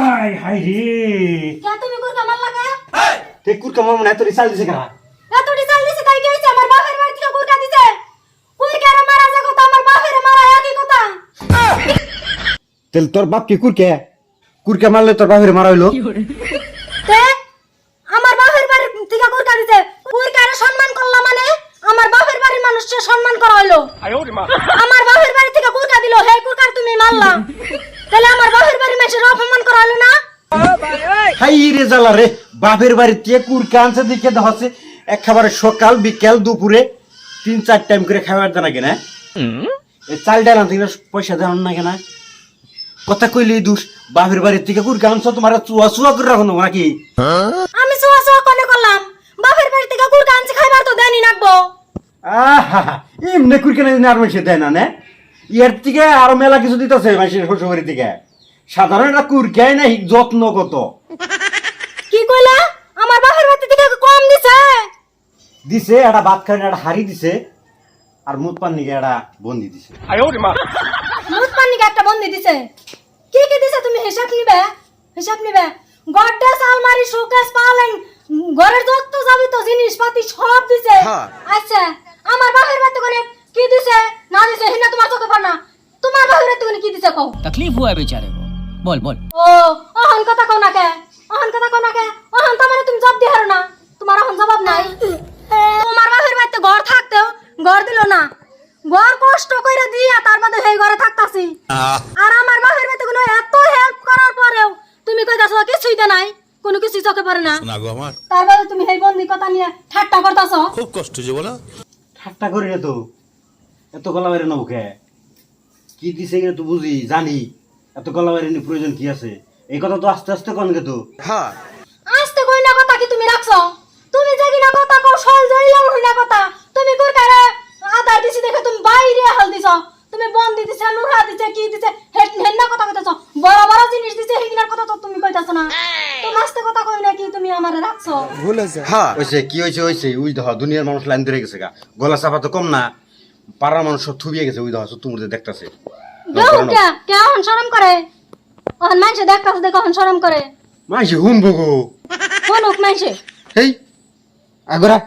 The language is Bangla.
হাই হাই রে। কে তুমি কুরকা মারলা কে? তে কুরকা মার মনে তোর চাল দিছে কেনা এতটি চাল দিছে তাই কইছে আমার বাপের বাড়ি থেকে কুরকা দিছে? কুরকারে মারা যে কথা আমার বাপের মারা একই কথা। তেল তোর বাপ কি কুরকে? কুরকে মারলে তোর বাপের মারা হইল। তে আমার বাপের বাড়ি থেকে কুরকা দিছে। কুরকারে সম্মান করলাম মানে আমার বাপের বাড়ির মানুষকে সম্মান করা হইল। আমার বাপের বাড়ি থেকে কুরকা দিল হে কুরকার তুমি মারলা। তাহলে আমার বাপের বাড়ির মানুষের অপমান করা হলো না? হাই রে জ্বালা রে বাপের বাড়িতে কুরকে আনছে সকাল বিকেল দুপুরে তিন চার টাইম করে খাবার দেনা কেনা চাল ডাল আনতে পয়সা দেন না কেনা কথা কইলি দুষ বাপের বাড়ির থেকে কুরকে আনছো তোমার চুয়া চুয়া করে রাখো নাকি? আমি সোয়া সোয়া কোনে করলাম? বাপের বাড়ি থেকে কুরকা আনছে খাইবার তো দেনি নাকবো আহা এমনি কুরকে না আর মানুষের দেয় না নে ইয়ার থেকে আরও মেলা কিছু দিতেছে মানুষের শ্বশুরবাড়ির থেকে। সাধারণ একটা কুরকায় না যত্ন কত। কি কইলা? আমার বাহার ভাতে দিকে কম দিছে। দিছে এটা ভাত খাইনে এটা হারি দিছে আর মুত পান নিকে এটা বন্দি দিছে। মুত পান নিকে একটা বন্দি দিছে। কি কি দিছে তুমি হিসাব নিবে? হিসাব নিবে? গড্ডা আলমারি শোকেস পালেন ঘরের যত যাবি তো জিনিসপাতি সব দিছে। আচ্ছা আমার বাহার ভাতে করে কি দিছে? না দিছে হিনা তোমার চোখে পড়না তোমার বাপের ভাতে করে কি দিছে কও? তকলিফ হুয়া বেচারে বল বল। ও অহন কথা কও না কে? অহন কথা কও না কে? অহন তো মানে তুমি জব দিহারো না। তোমার অহন জবাব নাই। তোমার বাহির বাইতে ঘর থাকতেও ঘর দিল না। ঘর কষ্ট কইরে দিয়া তার মধ্যে সেই ঘরে থাকতাছি। আর আমার বাহির বাইতে কোনো এত হেল্প করার পরেও তুমি কইতাছো কিছুই দে নাই কোনো কিছু চোখে পড়ে না। শোনা গো আমার। তারপরে তুমি সেই বন্ধি কথা নিয়ে ঠাট্টা করতাছো। খুব কষ্ট যে বলো। ঠাট্টা করি না তো। এত গলা বাইরে না কি? দিছে তো বুঝি জানি। এত গলা বাইরে প্রয়োজন কি আছে? এই কথা তো আস্তে আস্তে কন গে তো। আসতে কই না কথা কি তুমি রাখছো? তুমি যে কিনা কথা কও সল জড়িলাম হই না কথা। তুমি কই কারে আদার দিছি দেখে তুমি বাইরে হাল দিছো? তুমি বন্দি দিছে নুরা দিছে কি দিছে হেট হেন্না কথা কইতাছো? বড় বড় জিনিস দিছে হিগনার কথা তো তুমি কইতাছো না। তুমি আস্তে কথা কই না কি তুমি আমারে রাখছো? হয়েছে কি হয়েছে হয়েছে উই দেখ দুনিয়ার মানুষ লাইন ধরে গেছে গা। গলা চাপা তো কম না পাড়ার মানুষ সব থুবিয়ে গেছে ওই দেখ তুমি দেখতেছে। কে হন শরম করে? অহন মানছে দেখতাছে দেখো হন শরম করে? মাসি হুম বগো। কোন মানছে হেই আগরা।